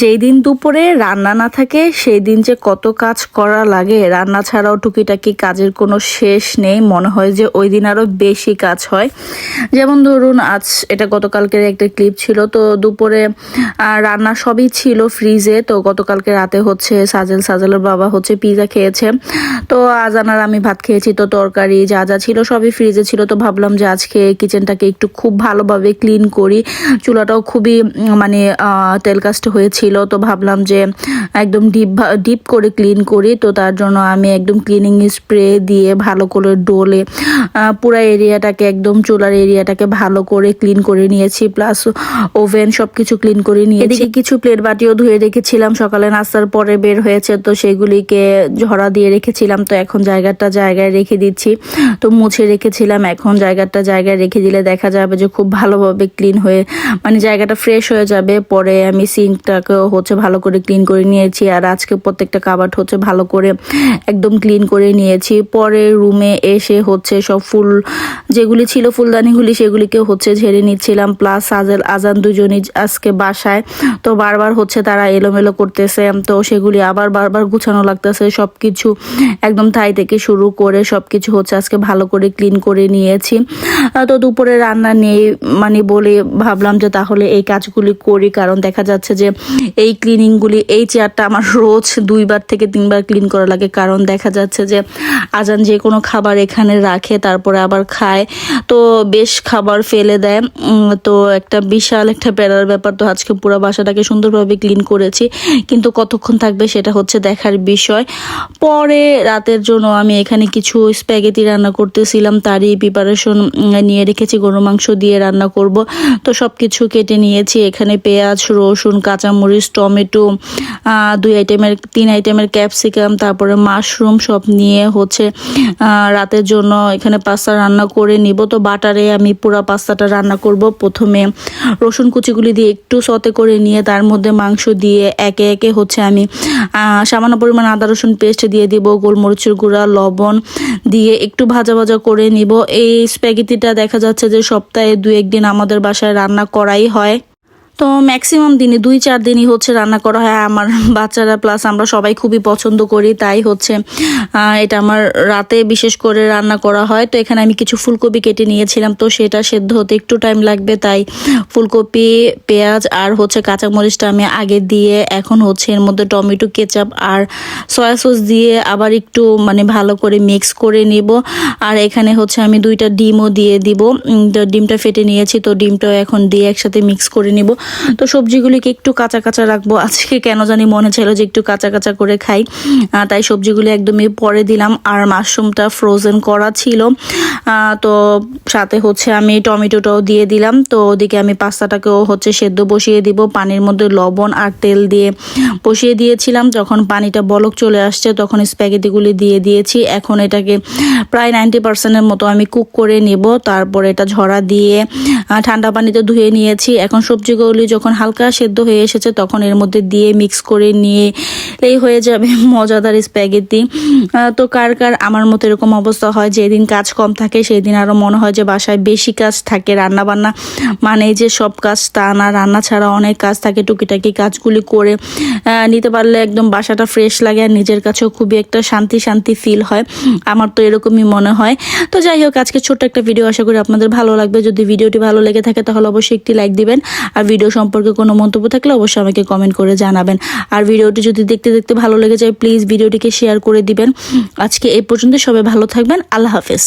যেই দিন দুপুরে রান্না না থাকে সেই দিন যে কত কাজ করা লাগে, রান্না ছাড়াও টুকিটাকি কাজের কোনো শেষ নেই। মনে হয় যে ওই দিন আরও বেশি কাজ হয়। যেমন ধরুন, আজ এটা গতকালকের একটা ক্লিপ ছিল, তো দুপুরে রান্না সবই ছিল ফ্রিজে, তো গতকালকে রাতে হচ্ছে সাজেল, সাজেলের বাবা হচ্ছে পিজা খেয়েছে। তো আজানার আমি ভাত খেয়েছি, তো তরকারি যা যা ছিল সবই ফ্রিজে ছিল, তো ভাবলাম যে আজকে কিচেনটাকে একটু খুব ভালোভাবে ক্লিন করি। চুলাটাও খুবই মানে তেলকাস্ট হয়েছিল। তো ভাবলাম যে একদম ডিপ ডিপ করে ক্লিন করি, তো তার জন্য আমি একদম ক্লিনিং স্প্রে দিয়ে ভালো করে ডোলে পুরা এরিয়াটাকে একদম চুলার এরিয়াটাকে ভালো করে ক্লিন করে নিয়েছি প্লাস ওভেন সব কিছু ক্লিন করে নিয়েছি। এদিকে কিছু প্লেট বাটিও ধুয়ে রেখেছিলাম, সকালে নাস্তার পরে বের হয়েছে, তো সেগুলিকে ঝরা দিয়ে রেখেছিলাম, তো এখন জায়গাটা জায়গায় রেখে দিচ্ছি, তো মুছে রেখেছিলাম, এখন জায়গাটা জায়গায় রেখে দিলে দেখা যাবে যে খুব ভালোভাবে ক্লিন হয়ে মানে জায়গাটা ফ্রেশ হয়ে যাবে, পরে আমি সিঙ্কটাকেও হচ্ছে ভালো করে ক্লিন করে নিয়েছি আর আজকে প্রত্যেকটা কাবাট হচ্ছে ভালো করে একদম ক্লিন করে নিয়েছি। পরে রুমে এসে হচ্ছে সব ফুল যেগুলি ছিল ফুলদানিগুলি সেগুলিকে হচ্ছে ঝেড়ে নিচ্ছিলাম। প্লাস সাজেল আজান দুজনই আজকে বাসায়। তো বারবার হচ্ছে তারা এলোমেলো করতেছে। তো সেগুলি আবার বারবার গুছানো লাগতেছে। সব কিছু একদম থাই থেকে শুরু করে সব কিছু হচ্ছে আজকে ভালো করে ক্লিন করে নিয়েছি। তো দুপুরে রান্না নেই মানে বলে ভাবলাম যে তাহলে এই কাজগুলি করি। কারণ দেখা যাচ্ছে যে এই ক্লিনিংগুলি এই চেয়ারটা আমার রোজ দুইবার থেকে তিনবার ক্লিন করা লাগে। কারণ দেখা যাচ্ছে যে আজান যে কোনো খাবার এখানে রাখে, তারপরে আবার খায়। তো বেশ খাবার ফেলে দেয়। তো একটা বিশাল একটা প্যারার ব্যাপার তো আজকে পুরো বাসাটাকে সুন্দরভাবে ক্লিন করেছি। কিন্তু কতক্ষণ থাকবে সেটা হচ্ছে দেখার বিষয়। পরে রাতের জন্য আমি এখানে কিছু স্প্যাগেটি রান্না করতেছিলাম, তারই প্রিপারেশন নিয়ে রেখেছি গরু মাংস দিয়ে রান্না করব। তো সব কিছু কেটে নিয়েছি, এখানে পেঁয়াজ, রসুন, কাঁচামরিচ টমেটো দুই আইটেমের তিন আইটেমের ক্যাপসিকাম তারপরে মাশরুম সব নিয়ে হচ্ছে রাতের জন্য এখানে পাস্তা রান্না করে নিব। তো বাটারে আমি পুরো পাস্তাটা রান্না করব। প্রথমে রসুন কুচিগুলি দিয়ে একটু সতে করে নিয়ে তার মধ্যে মাংস দিয়ে একে একে হচ্ছে আমি সামান্য পরিমাণ আদা, রসুন পেস্ট দিয়ে দিব, গোলমরিচের গুঁড়া, লবণ দিয়ে একটু ভাজা ভাজা করে নিব। এই স্প্যাগেটিটা দেখা যাচ্ছে যে সপ্তাহে দু একদিন আমাদের বাসায় রান্না করাই হয়। তো ম্যাক্সিমাম দিনে দুই, চার দিনই হচ্ছে রান্না করা হয়। আমার বাচ্চারা প্লাস আমরা সবাই খুবই পছন্দ করি, তাই হচ্ছে এটা আমার রাতে বিশেষ করে রান্না করা হয়। তো এখানে আমি কিছু ফুলকপি কেটে নিয়েছিলাম, তো সেটা সেদ্ধ হতে একটু টাইম লাগবে, তাই ফুলকপি, পেঁয়াজ আর হচ্ছে কাঁচামরিচটা আমি আগে দিয়ে, এখন হচ্ছে এর মধ্যে টমেটো, কেচাপ আর সয়া সস দিয়ে আবার একটু মানে ভালো করে মিক্স করে নিব। আর এখানে হচ্ছে আমি দুইটা ডিমও দিয়ে দিব। ডিমটা ফেটে নিয়েছি, তো ডিমটাও এখন দিয়ে একসাথে মিক্স করে নিব। তো সবজিগুলিকে একটু কাঁচা কাঁচা রাখব। আজকে কেন জানি মনে ছিল যে একটু কাঁচা কাঁচা করে খাই। তাই সবজিগুলি একদমই পরে দিলাম। আর মাশরুমটা ফ্রোজেন করা ছিল। তো সাথে হচ্ছে আমি টমেটোটাও দিয়ে দিলাম। তো ওদিকে আমি পাস্তাটাকেও হচ্ছে সেদ্ধ বসিয়ে দিব। পানির মধ্যে লবণ আর তেল দিয়ে বসিয়ে দিয়েছিলাম। যখন পানিটা বলক চলে আসছে, তখন স্প্যাগেটিগুলি দিয়ে দিয়েছি। এখন এটাকে প্রায় নাইনটি পার্সেন্টের মতো আমি কুক করে নিব। তারপর এটা ঝরা দিয়ে ঠান্ডা পানিতে ধুয়ে নিয়েছি। এখন সবজিগুলি যখন হালকা সেদ্ধ হয়ে এসেছে, তখন এর মধ্যে দিয়ে মিক্স করে নিয়ে এই হয়ে যাবে মজাদার স্প্যাগেটি তো কার কার আমার মতো এরকম অবস্থা হয়, যেদিন কাজ কম থাকে সেই দিন আরও মনে হয় যে বাসায় বেশি কাজ থাকে রান্না বান্না মানে যে সব কাজ তা না, রান্না ছাড়া অনেক কাজ থাকে, টুকিটাকি কাজগুলি করে নিতে পারলে একদম বাসাটা ফ্রেশ লাগে আর নিজের কাছেও খুবই একটা শান্তি শান্তি ফিল হয়। আমার তো এরকমই মনে হয়। তো যাই হোক, আজকে ছোট্ট একটা ভিডিও আশা করি আপনাদের ভালো লাগবে। যদি ভিডিওটি ভালো লেগে থাকে, তাহলে অবশ্যই একটি লাইক দিবেন। আর ভিডিও সম্পর্কে কোনো মন্তব্য থাকলে অবশ্যই আমাকে কমেন্ট করে জানাবেন। আর ভিডিওটি যদি দেখতে দেখতে ভালো লেগে যায় প্লিজ ভিডিওটিকে শেয়ার করে দিবেন। আজকে এই পর্যন্ত সবাই ভালো থাকবেন। আল্লাহ হাফেজ।